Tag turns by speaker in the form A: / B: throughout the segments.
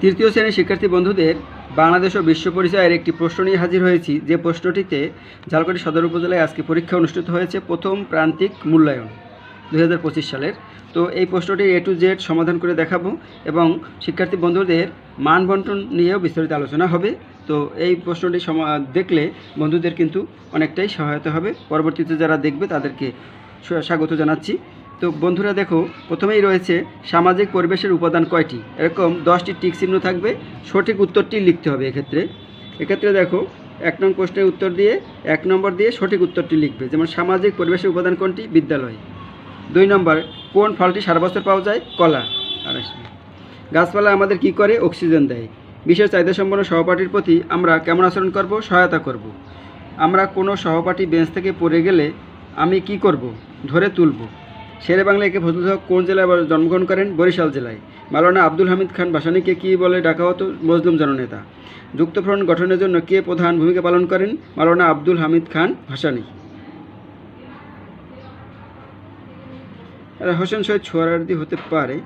A: তৃতীয় শ্রেণির শিক্ষার্থী বন্ধুদের বাংলাদেশ ও বিশ্ব পরিচয়ের একটি প্রশ্ন নিয়ে হাজির হয়েছি। যে প্রশ্নটিতে ঝালকাঠি সদর উপজেলায় আজকে পরীক্ষা অনুষ্ঠিত হয়েছে প্রথম প্রান্তিক মূল্যায়ন দুহাজার পঁচিশ সালের। তো এই প্রশ্নটি এ টু জেড সমাধান করে দেখাবো এবং শিক্ষার্থী বন্ধুদের মান বন্টন নিয়েও বিস্তারিত আলোচনা হবে। তো এই প্রশ্নটি দেখলে বন্ধুদের কিন্তু অনেকটাই সহায়তা হবে। পরবর্তীতে যারা দেখবে তাদেরকে স্বাগত জানাচ্ছি। তো বন্ধুরা দেখো, প্রথমেই রয়েছে সামাজিক পরিবেশের উপাদান কয়টি? এরকম দশটি টিক চিহ্ন থাকবে, সঠিক উত্তরটি লিখতে হবে এক্ষেত্রে। এক্ষেত্রে দেখো, এক নং প্রশ্নের উত্তর দিয়ে, এক নম্বর দিয়ে সঠিক উত্তরটি লিখবে। যেমন, সামাজিক পরিবেশের উপাদান কোনটি? বিদ্যালয়। দুই নম্বর, কোন ফলটি সারা বছর পাওয়া যায়? কলা। আর গাছপালা আমাদের কি করে? অক্সিজেন দেয়। বিশেষ চাহিদা সম্পন্ন সহপাঠীর প্রতি আমরা কেমন আচরণ করব? সহায়তা করব। আমরা কোনো সহপাঠী বেঞ্চ থেকে পড়ে গেলে আমি কি করব? ধরে তুলব। শেরে বাংলা একে ফজলুল হক কোন জেলায় জন্মগ্রহণ করেন? বরিশাল জেলায়। মালানা আব্দুল হামিদ খান ভাসানীকে কী বলে ডাকা হতো? মজলুম জননেতা। যুক্তফ্রন্ট গঠনের জন্য কে প্রধান ভূমিকা পালন করেন? মালানা আব্দুল হামিদ খান ভাসানী। হোসেন শহীদ ছোয়ারার্দি হতে পারে,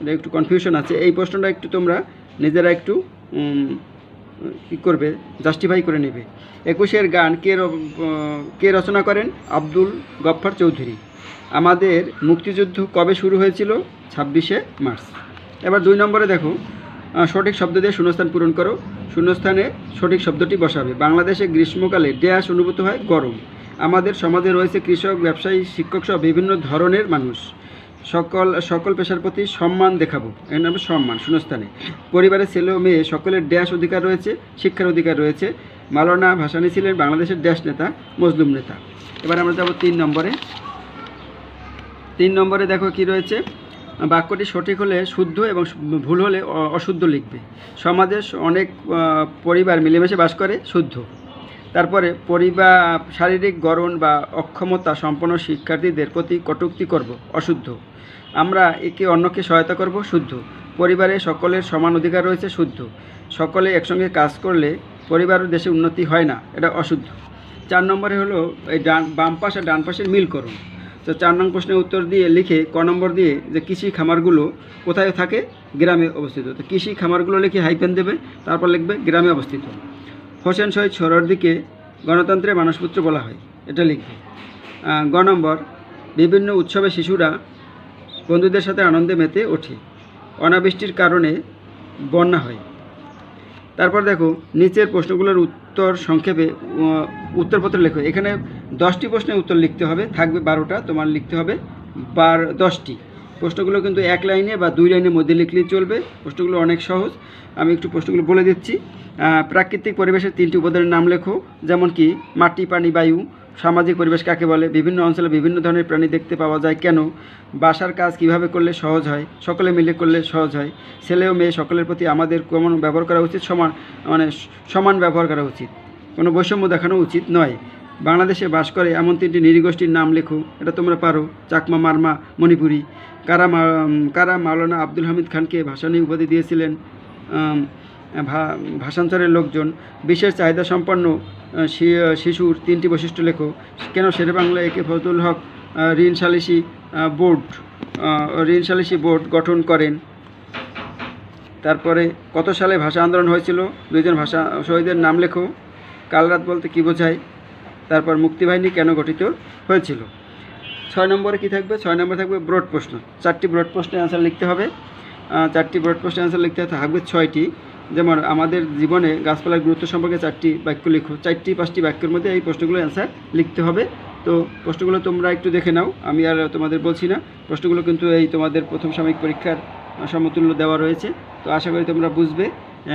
A: এটা একটু কনফিউশন আছে। এই প্রশ্নটা একটু তোমরা নিজেরা একটু কী করবে? জাস্টিফাই করে নেবে। একুশের গান কে কে রচনা করেন? আব্দুল গফ্ফার চৌধুরী। আমাদের মুক্তিযুদ্ধ কবে শুরু হয়েছিল? ছাব্বিশে মার্চ। এবার দুই নম্বরে দেখো সঠিক শব্দ দিয়ে শূন্যস্থান পূরণ করো। শূন্যস্থানে সঠিক শব্দটি বসাবে। বাংলাদেশে গ্রীষ্মকালে ড্যাশ অনুভূত হয় গরম। আমাদের সমাজে রয়েছে কৃষক, ব্যবসায়ী, শিক্ষক সহ বিভিন্ন ধরনের মানুষ। সকল সকল পেশার প্রতি সম্মান দেখাবো। এর নামে সম্মান, শূন্যস্থানে। পরিবারের ছেলে মেয়ে, সকলের ড্যাশ অধিকার রয়েছে, শিক্ষার অধিকার রয়েছে। মালানা ভাসানী ছিলেন বাংলাদেশের ড্যাশ নেতা, মজলুম নেতা। এবার আমরা যাব তিন নম্বরে। তিন নম্বরে দেখো কি রয়েছে? বাক্যটি সঠিক হলে শুদ্ধ এবং ভুল হলে অশুদ্ধ লিখবে। সমাজে অনেক পরিবার মিলেমিশে বাস করে শুদ্ধ। তারপরে পরিবার শারীরিক গড়ন বা অক্ষমতা সম্পন্ন শিক্ষার্থীদের প্রতি কটূক্তি করব, অশুদ্ধ। আমরা একে অন্যকে সহায়তা করব, শুদ্ধ। পরিবারে সকলের সমান অধিকার রয়েছে, শুদ্ধ। সকলে একসঙ্গে কাজ করলে পরিবার দেশে উন্নতি হয় না, এটা অশুদ্ধ। চার নম্বরে হলো এই ডান, বাম পাশ আর ডান পাশের মিল করুন। তো চার নং প্রশ্নের উত্তর দিয়ে লিখে ক নম্বর দিয়ে যে কৃষি খামারগুলো কোথায় থাকে, গ্রামে অবস্থিত। তো কৃষি খামারগুলো লিখে হাইপেন দেবে, তারপর লিখবে গ্রামে অবস্থিত। হোসেন শহীদ দিকে গণতন্ত্রের মানসপুত্র বলা হয়, এটা লিখবে। গ নম্বর, বিভিন্ন উৎসবে শিশুরা বন্ধুদের সাথে আনন্দে মেতে ওঠে। অনাবৃষ্টির কারণে বন্যা হয়। তারপর দেখো, নিচের প্রশ্নগুলোর উত্তর সংক্ষেপে উত্তরপত্র লেখো। এখানে দশটি প্রশ্নের উত্তর লিখতে হবে, থাকবে বারোটা, তোমার লিখতে হবে বার, দশটি। প্রশ্নগুলো কিন্তু এক লাইনে বা দুই লাইনের মধ্যে লিখলেই চলবে। প্রশ্নগুলো অনেক সহজ। আমি একটু প্রশ্নগুলো বলে দিচ্ছি। প্রাকৃতিক পরিবেশের তিনটি উপাদানের নাম লেখো, যেমন কি মাটি, পানি, বায়ু। সামাজিক পরিবেশ কাকে বলে? বিভিন্ন অঞ্চলে বিভিন্ন ধরনের প্রাণী দেখতে পাওয়া যায়। কেন? বাসার কাজ কীভাবে করলে সহজ হয়? সকলে মিলে করলে সহজ হয়। ছেলে ও মেয়ে সকলের প্রতি আমাদের কেমন ব্যবহার করা উচিত? সমান মানে সমান ব্যবহার করা উচিত। কোনো বৈষম্য দেখানো উচিত নয়। বাংলাদেশে বাস করে এমন তিনটি নৃগোষ্ঠীর নাম লেখো। এটা তোমরা পারো। চাকমা, মারমা, মণিপুরি। কারা কারা মাওলানা আব্দুল হামিদ খানকে ভাসানী উপাধি দিয়েছিলেন? ভাষান্তরের লোকজন, বিশেষ চাহিদা সম্পন্ন শিশুর তিনটি বৈশিষ্ট্য লেখো। কেন শেরে বাংলা একে ফজলুল হক ঋণ সালিসি বোর্ড ঋণ সালিসি বোর্ড গঠন করেন। তারপরে কত সালে ভাষা আন্দোলন হয়েছিল? দুইজন ভাষা শহীদের নাম লেখো। কালরাত বলতে কী বোঝায়? তারপর মুক্তিবাহিনী কেন গঠিত হয়েছিল? ছয় নম্বরে কি থাকবে? ছয় নম্বরে থাকবে ব্রড প্রশ্ন। চারটি ব্রড প্রশ্নের অ্যান্সার লিখতে হবে। চারটি ব্রড প্রশ্নের অ্যান্সার লিখতে থাকবে ছয়টি। যেমন আমাদের জীবনে গাছপালার গুরুত্ব সম্পর্কে চারটি বাক্য লিখো। চারটি, পাঁচটি বাক্যের মধ্যে এই প্রশ্নগুলো অ্যান্সার লিখতে হবে। তো প্রশ্নগুলো তোমরা একটু দেখে নাও। আমি আর তোমাদের বলছি না। প্রশ্নগুলো কিন্তু এই তোমাদের প্রথম সাময়িক পরীক্ষার সমতুল্য দেওয়া রয়েছে। তো আশা করি তোমরা বুঝবে।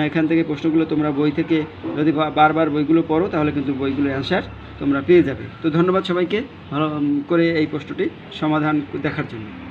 A: এখান থেকে প্রশ্নগুলো তোমরা বই থেকে যদি বারবার বইগুলো পড়ো, তাহলে কিন্তু বইগুলোর অ্যান্সার তোমরা পেয়ে যাবে। তো ধন্যবাদ সবাইকে ভালো করে এই প্রশ্নটি সমাধান দেখার জন্য।